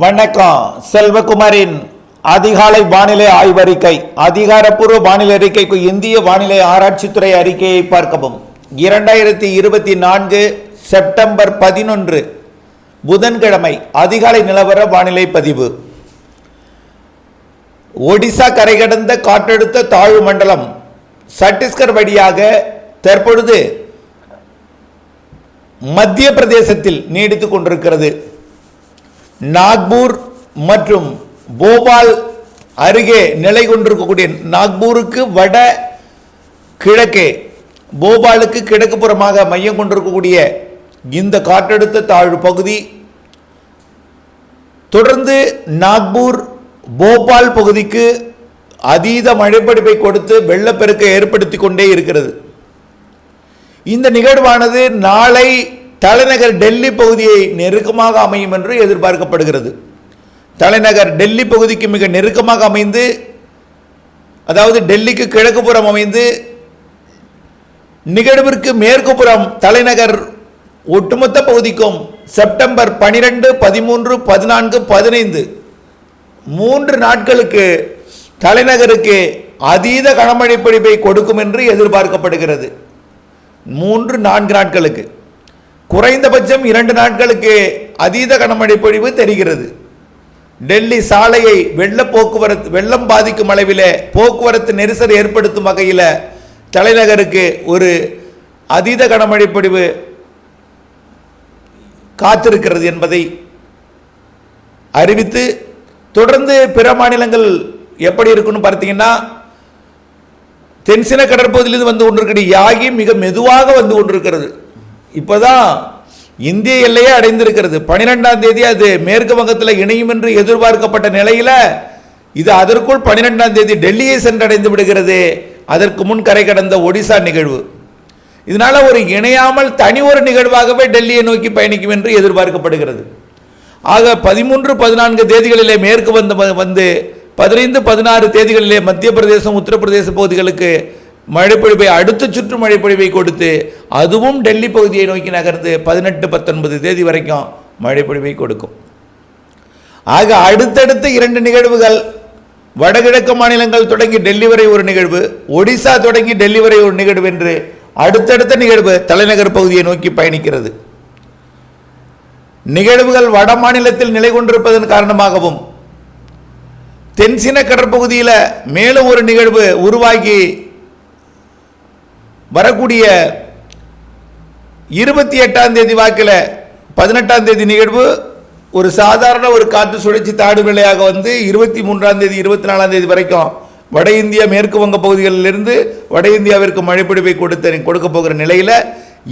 வணக்கம். செல்வகுமாரின் அதிகாலை வானிலை ஆய்வறிக்கை அதிகாரப்பூர்வ வானிலை அறிக்கைக்கு இந்திய வானிலை ஆராய்ச்சித்துறை அறிக்கையை பார்க்கவும். இரண்டாயிரத்தி இருபத்தி நான்கு செப்டம்பர் பதினொன்று புதன்கிழமை அதிகாலை நிலவர வானிலை பதிவு. ஒடிசா கரை கடந்த காற்றழுத்த தாழ்வு மண்டலம் சத்தீஸ்கர் வழியாக தற்பொழுது மத்திய பிரதேசத்தில் நீடித்துக் கொண்டிருக்கிறது. நாக்பூர் மற்றும் போபால் அருகே நிலை கொண்டிருக்கக்கூடிய நாக்பூருக்கு வட கிழக்கே போபாலுக்கு கிழக்கு புறமாக மையம் கொண்டிருக்கக்கூடிய இந்த காற்றழுத்த தாழ்வு பகுதி தொடர்ந்து நாக்பூர் போபால் பகுதிக்கு அதீத மழைப்பிடிப்பை கொடுத்து வெள்ளப்பெருக்கை ஏற்படுத்தி கொண்டே இருக்கிறது. இந்த நிகழ்வானது நாளை தலைநகர் டெல்லி பகுதியை நெருக்கமாக அமையும் என்று எதிர்பார்க்கப்படுகிறது. தலைநகர் டெல்லி பகுதிக்கு மிக நெருக்கமாக அமைந்து அதாவது டெல்லிக்கு கிழக்கு புறம் அமைந்து நிகழ்விற்கு மேற்கு புறம் தலைநகர் ஒட்டுமொத்த பகுதிக்கும் செப்டம்பர் பனிரெண்டு பதிமூன்று பதினான்கு பதினைந்து மூன்று நாட்களுக்கு தலைநகருக்கு அதீத கனமழை பிடிப்பை கொடுக்கும் என்று எதிர்பார்க்கப்படுகிறது. மூன்று நான்கு நாட்களுக்கு. குறைந்தபட்சம் இரண்டு நாட்களுக்கு அதீத கனமழை பொழிவு தெரிகிறது. டெல்லி சாலையை வெள்ள போக்குவரத்து வெள்ளம் பாதிக்கும் அளவில் போக்குவரத்து நெரிசல் ஏற்படுத்தும் வகையில் தலைநகருக்கு ஒரு அதீத கனமழை பொழிவு காத்திருக்கிறது என்பதை அறிவித்து தொடர்ந்து பிற மாநிலங்கள் எப்படி இருக்குன்னு பார்த்தீங்கன்னா தென்சின கடற்பகுதியிலிருந்து வந்து கொண்டிருக்கிற யாகி மிக மெதுவாக வந்து கொண்டிருக்கிறது. இப்போ தான் இந்திய எல்லையே அடைந்திருக்கிறது. பனிரெண்டாம் தேதி அது மேற்கு வங்கத்தில் இணையும் என்று எதிர்பார்க்கப்பட்ட நிலையில் இது அதற்குள் பனிரெண்டாம் தேதி டெல்லியை சென்றடைந்து விடுகிறது. அதற்கு முன் கரை கடந்த ஒடிசா நிகழ்வு. இதனால் ஒரு இணையாமல் தனி ஒரு நிகழ்வாகவே டெல்லியை நோக்கி பயணிக்கும் என்று எதிர்பார்க்கப்படுகிறது. ஆக பதிமூன்று பதினான்கு தேதிகளிலே மேற்கு வந்து வந்து பதினைந்து பதினாறு தேதிகளிலே மத்திய பிரதேசம் உத்தரப்பிரதேச பகுதிகளுக்கு மழைப்பொழிவை அடுத்த சுற்று மழைப்பொழிவை கொடுத்து அதுவும் டெல்லி பகுதியை நோக்கி நகர்ந்து பதினெட்டு பத்தொன்பது தேதி வரைக்கும் மழைப்பொழிவை கொடுக்கும். ஆக அடுத்தடுத்த இரண்டு நிகழ்வுகள் வடகிழக்கு மாநிலங்கள் தொடங்கி டெல்லி வரை ஒரு நிகழ்வு ஒடிசா தொடங்கி டெல்லி வரை ஒரு நிகழ்வு என்று அடுத்தடுத்த நிகழ்வு தலைநகர் பகுதியை நோக்கி பயணிக்கிறது. நிகழ்வுகள் வட மாநிலத்தில் நிலை கொண்டிருப்பதன் காரணமாகவும் தென்சின கடற்பகுதியில் மேலும் ஒரு நிகழ்வு உருவாகி வரக்கூடிய இருபத்தி எட்டாம் தேதி வாக்கில் பதினெட்டாம் தேதி நிகழ்வு. ஒரு சாதாரண ஒரு காற்று சுழற்சி தாடு நிலையாக வந்து இருபத்தி மூன்றாம் தேதி இருபத்தி நாலாம் தேதி வரைக்கும் வட இந்தியா மேற்கு வங்க பகுதிகளிலிருந்து வட இந்தியாவிற்கு மழைப்பிடிப்பை கொடுத்த கொடுக்க போகிற நிலையில்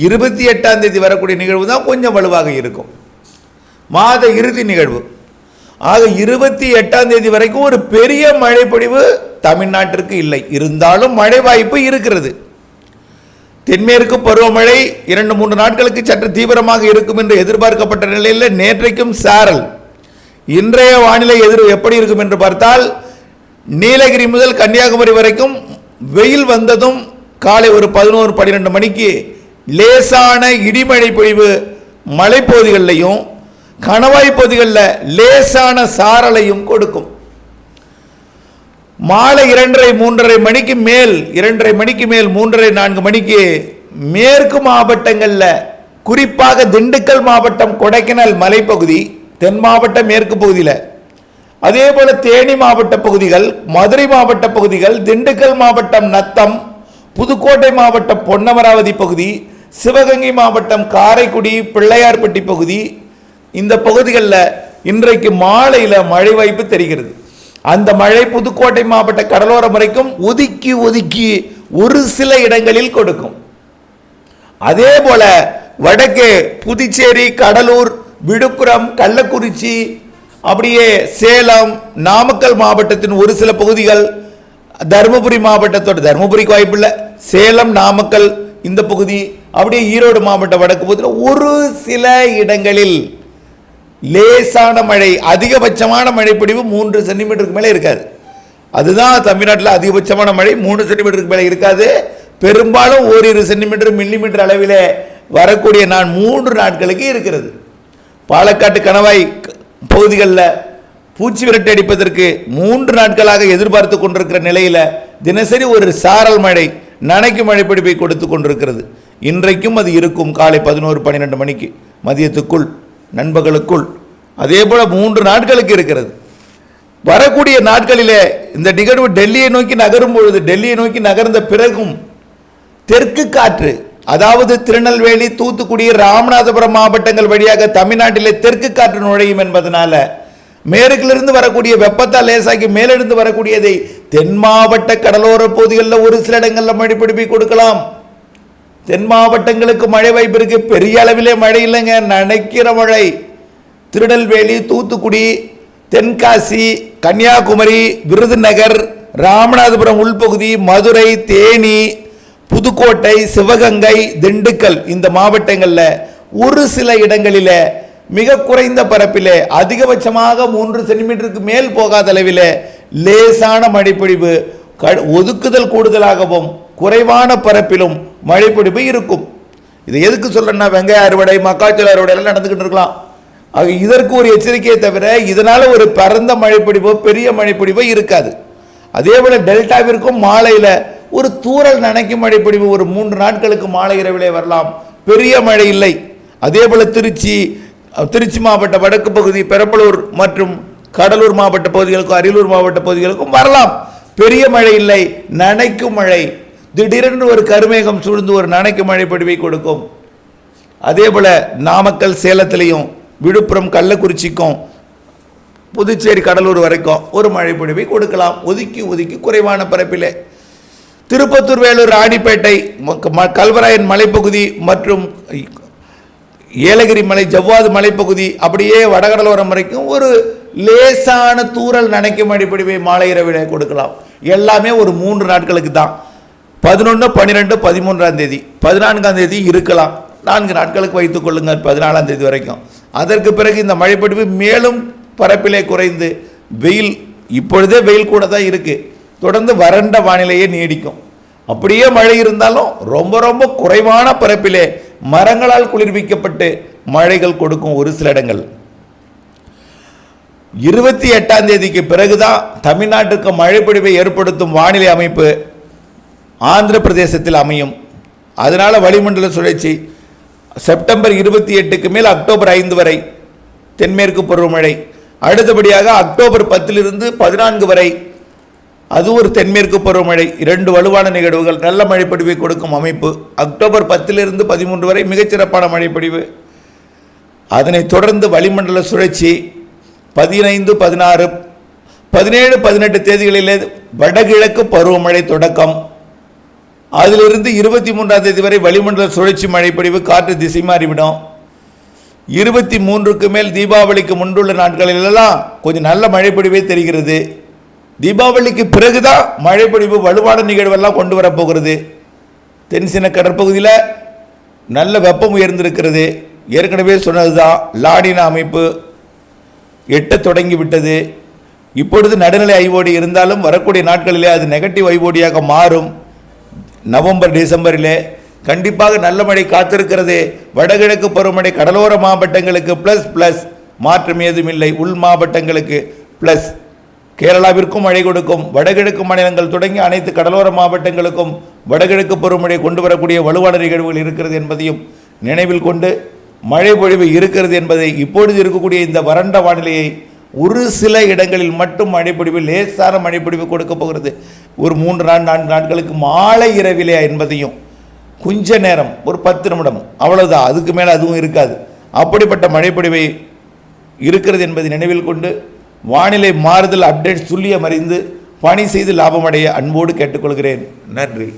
இருபத்தி எட்டாம் தேதி வரக்கூடிய நிகழ்வு தான் கொஞ்சம் வலுவாக இருக்கும். மாத இறுதி நிகழ்வு. ஆக இருபத்தி எட்டாம் தேதி வரைக்கும் ஒரு பெரிய மழைப்பொழிவு தமிழ்நாட்டிற்கு இல்லை. இருந்தாலும் மழை வாய்ப்பு இருக்கிறது. தென்மேற்கு பருவமழை இரண்டு மூன்று நாட்களுக்கு சற்று தீவிரமாக இருக்கும் என்று எதிர்பார்க்கப்பட்ட நிலையில் நேற்றைக்கும் சாரல். இன்றைய வானிலை எதிர் எப்படி இருக்கும் என்று பார்த்தால் நீலகிரி முதல் கன்னியாகுமரி வரைக்கும் வெயில் வந்ததும் காலை ஒரு பதினோரு பன்னிரெண்டு மணிக்கு லேசான இடிமழை பொழிவு மலைப்பகுதிகளிலையும் கணவாய் பகுதிகளில் லேசான சாரலையும் கொடுக்கும். மாலை இரண்டரை மூன்றரை மணிக்கு மேல் இரண்டரை மணிக்கு மேல் மூன்றரை நான்கு மணிக்கு மேற்கு மாவட்டங்களில் குறிப்பாக திண்டுக்கல் மாவட்டம் கொடைக்கானல் மலைப்பகுதி தென் மாவட்ட மேற்கு பகுதியில். அதே போல தேனி மாவட்ட பகுதிகள் மதுரை மாவட்ட பகுதிகள் திண்டுக்கல் மாவட்டம் நத்தம் புதுக்கோட்டை மாவட்டம் பொன்னமராவதி பகுதி சிவகங்கை மாவட்டம் காரைக்குடி பிள்ளையார்பட்டி பகுதி இந்த பகுதிகளில் இன்றைக்கு மாலையில் மழை வாய்ப்பு தெரிகிறது. அந்த மழை புதுக்கோட்டை மாவட்ட கடலோரம் வரைக்கும் ஒதுக்கி ஒதுக்கி ஒரு சில இடங்களில் கொடுக்கும். அதே போல வடக்கே புதுச்சேரி கடலூர் விழுப்புரம் கள்ளக்குறிச்சி அப்படியே சேலம் நாமக்கல் மாவட்டத்தின் ஒரு சில பகுதிகள் தருமபுரி மாவட்டத்தோட தருமபுரிக்கு வாய்ப்பில்லை சேலம் நாமக்கல் இந்த பகுதி அப்படியே ஈரோடு மாவட்ட வடக்கு பகுதியில் ஒரு சில இடங்களில் லேசான மழை அதிகபட்சமான மழைப்பிடிவு மூன்று சென்டிமீட்டருக்கு மேலே இருக்காது. அதுதான் தமிழ்நாட்டில் அதிகபட்சமான மழை மூணு சென்டிமீட்டருக்கு மேலே இருக்காது. பெரும்பாலும் ஓரிரு சென்டிமீட்டர் மில்லிமீட்டர் அளவில் வரக்கூடிய நான் மூன்று நாட்களுக்கு இருக்கிறது. பாலக்காட்டு கணவாய் பகுதிகளில் பூச்சி விரட்டி அடிப்பதற்கு மூன்று நாட்களாக எதிர்பார்த்து கொண்டிருக்கிற நிலையில் தினசரி ஒரு சாரல் மழை நனைக்கு மழை பிடிப்பை கொடுத்து கொண்டிருக்கிறது. இன்றைக்கும் அது இருக்கும் காலை பதினோரு பன்னிரெண்டு மணிக்கு மதியத்துக்குள். நண்பர்களுக்குள். அதே போல் மூன்று நாட்களுக்கு இருக்கிறது. வரக்கூடிய நாட்களிலே இந்த நிகழ்வு டெல்லியை நோக்கி நகரும் பொழுது டெல்லியை நோக்கி நகர்ந்த பிறகும் தெற்கு காற்று அதாவது திருநெல்வேலி தூத்துக்குடி ராமநாதபுரம் மாவட்டங்கள் வழியாக தமிழ்நாட்டிலே தெற்கு காற்று நுழையும் என்பதனால மேற்கிலிருந்து வரக்கூடிய வெப்பத்தால் லேசாக்கி மேலிருந்து வரக்கூடியதை தென் மாவட்ட கடலோர பகுதிகளில் ஒரு சில இடங்களில் மழை கொடுக்கலாம். தென் மாவட்டங்களுக்கு மழை வாய்ப்பு இருக்கு. பெரிய அளவிலே மழை இல்லைங்க. நினைக்கிற மழை. திருநெல்வேலி தூத்துக்குடி தென்காசி கன்னியாகுமரி விருதுநகர் ராமநாதபுரம் உள்பகுதி மதுரை தேனி புதுக்கோட்டை சிவகங்கை திண்டுக்கல் இந்த மாவட்டங்களில் ஒரு சில இடங்களில் மிக குறைந்த பரப்பிலே அதிகபட்சமாக மூன்று சென்டிமீட்டருக்கு மேல் போகாத அளவில் லேசான மழைப்பொழிவு ஒதுக்குதல் கூடுதலாகவும் குறைவான பரப்பிலும் மழைப்பொழிவு இருக்கும். இது எதுக்கு சொல்றேன்னா வெங்காய அறுவடை மக்காச்சோள அறுவடை எல்லாம் நடந்துகிட்டு இருக்கலாம். ஆக இதற்கு ஒரு எச்சரிக்கையை தவிர இதனால் ஒரு பரந்த மழைப்பிடிப்போ பெரிய மழைப்பிடிப்போ இருக்காது. அதே போல் டெல்டாவிற்கும் மாலையில் ஒரு தூரல் நனைக்கும் மழைப்பிடிப்பு ஒரு மூன்று நாட்களுக்கு மாலை இரவிலே வரலாம். பெரிய மழை இல்லை. அதே போல் திருச்சி திருச்சி மாவட்ட வடக்கு பகுதி பெரம்பலூர் மற்றும் கடலூர் மாவட்ட பகுதிகளுக்கும் அரியலூர் மாவட்ட பகுதிகளுக்கும் வரலாம். பெரிய மழை இல்லை நனைக்கும் மழை. திடீரென்று ஒரு கருமேகம் சூழ்ந்து ஒரு நனைக்கும் மழை பொழிவை கொடுக்கும். அதே போல் நாமக்கல் சேலத்திலையும் விழுப்புரம் கள்ளக்குறிச்சிக்கும் புதுச்சேரி கடலூர் வரைக்கும் ஒரு மழை பொழிவை கொடுக்கலாம். ஒதுக்கி ஒதுக்கி குறைவான பரப்பிலே. திருப்பத்தூர் வேலூர் ராணிப்பேட்டை ம- ம- கல்வராயன் மலைப்பகுதி மற்றும் ஏலகிரி மலை ஜவ்வாது மலைப்பகுதி அப்படியே வடகடலோரம் வரைக்கும் ஒரு லேசான தூரல் நனைக்கும் அடிப்படைவை மாலை இரவிலே கொடுக்கலாம். எல்லாமே ஒரு மூன்று நாட்களுக்கு தான். பதினொன்று பன்னிரெண்டு பதிமூன்றாம் தேதி. பதினான்காம் தேதி இருக்கலாம். நான்கு நாட்களுக்கு வைத்துக் கொள்ளுங்கள் பதினாலாம் தேதி வரைக்கும். அதற்கு பிறகு இந்த மழைப்பொழிவு மேலும் பரப்பிலே குறைந்து வெயில் இப்பொழுதே வெயில் கூட தான் இருக்குது தொடர்ந்து வறண்ட வானிலையே நீடிக்கும். அப்படியே மழை இருந்தாலும் ரொம்ப ரொம்ப குறைவான பரப்பிலே மரங்களால் குளிர்விக்கப்பட்டு மழைகள் கொடுக்கும் ஒரு சில இடங்கள். இருபத்தி எட்டாம் தேதிக்கு பிறகுதான் தமிழ்நாட்டுக்கு மழைப்பொழிவை ஏற்படுத்தும் வானிலை அமைப்பு ஆந்திர பிரதேசத்தில் அமையும். அதனால் வளிமண்டல சுழற்சி செப்டம்பர் இருபத்தி எட்டுக்கு மேல் அக்டோபர் ஐந்து வரை தென்மேற்கு பருவமழை. அடுத்தபடியாக அக்டோபர் பத்திலிருந்து பதினான்கு வரை அது ஒரு தென்மேற்கு பருவமழை. இரண்டு வலுவான நிகழ்வுகள் நல்ல மழைப்பொழிவை கொடுக்கும் அமைப்பு. அக்டோபர் பத்திலிருந்து பதிமூன்று வரை மிகச்சிறப்பான மழைப்பொழிவு. அதனைத் தொடர்ந்து வளிமண்டல சுழற்சி பதினைந்து பதினாறு பதினேழு பதினெட்டு தேதிகளிலே வடகிழக்கு பருவமழை தொடக்கம். அதிலிருந்து இருபத்தி மூன்றாம் தேதி வரை வளிமண்டல சுழற்சி மழைப்பொழிவு காற்று திசை மாறிவிடும். இருபத்தி மூன்றுக்கு மேல் தீபாவளிக்கு முன்புள்ள நாட்களிலெல்லாம் கொஞ்சம் நல்ல மழைப்பொழிவே தெரிகிறது. தீபாவளிக்கு பிறகுதான் மழைப்பொழிவு வலுவான நிகழ்வெல்லாம் கொண்டு வரப்போகிறது. தென்சின கடற்பகுதியில் நல்ல வெப்பம் உயர்ந்திருக்கிறது. ஏற்கனவே சொன்னது தான் லாடின அமைப்பு எட்டத் தொடங்கிவிட்டது. இப்பொழுது நடுநிலை ஐஓடி இருந்தாலும் வரக்கூடிய நாட்களிலே அது நெகட்டிவ் ஐஓடியாக மாறும். நவம்பர் டிசம்பரிலே கண்டிப்பாக நல்ல மழை காத்திருக்கிறது. வடகிழக்கு பருவமழை கடலோர மாவட்டங்களுக்கு ப்ளஸ் ப்ளஸ் மாற்றம் ஏதும் இல்லை. உள் மாவட்டங்களுக்கு ப்ளஸ் கேரளாவிற்கும் மழை கொடுக்கும். வடகிழக்கு மாநிலங்கள் தொடங்கி அனைத்து கடலோர மாவட்டங்களுக்கும் வடகிழக்கு பருவமழை கொண்டு வரக்கூடிய வலுவான நிகழ்வுகள் இருக்கிறது என்பதையும் நினைவில் கொண்டு மழை பொழிவு இருக்கிறது என்பதை இப்பொழுது இருக்கக்கூடிய இந்த வறண்ட வானிலையை ஒரு சில இடங்களில் மட்டும் மழைப்பொழிவு லேசான மழைப்பொழிவு கொடுக்க போகிறது. ஒரு மூன்று நாள் நான்கு நாட்களுக்கு மாலை இரவிலே என்பதையும் கொஞ்ச நேரம் ஒரு பத்து நிமிடம் அவ்வளவுதான். அதுக்கு மேலே அதுவும் இருக்காது. அப்படிப்பட்ட மழைப்பொழிவை இருக்கிறது என்பதை நினைவில் கொண்டு வானிலை மாறுதல் அப்டேட் துல்லியம் அறிந்து பணி செய்து லாபமடைய அன்போடு கேட்டுக்கொள்கிறேன். நன்றி.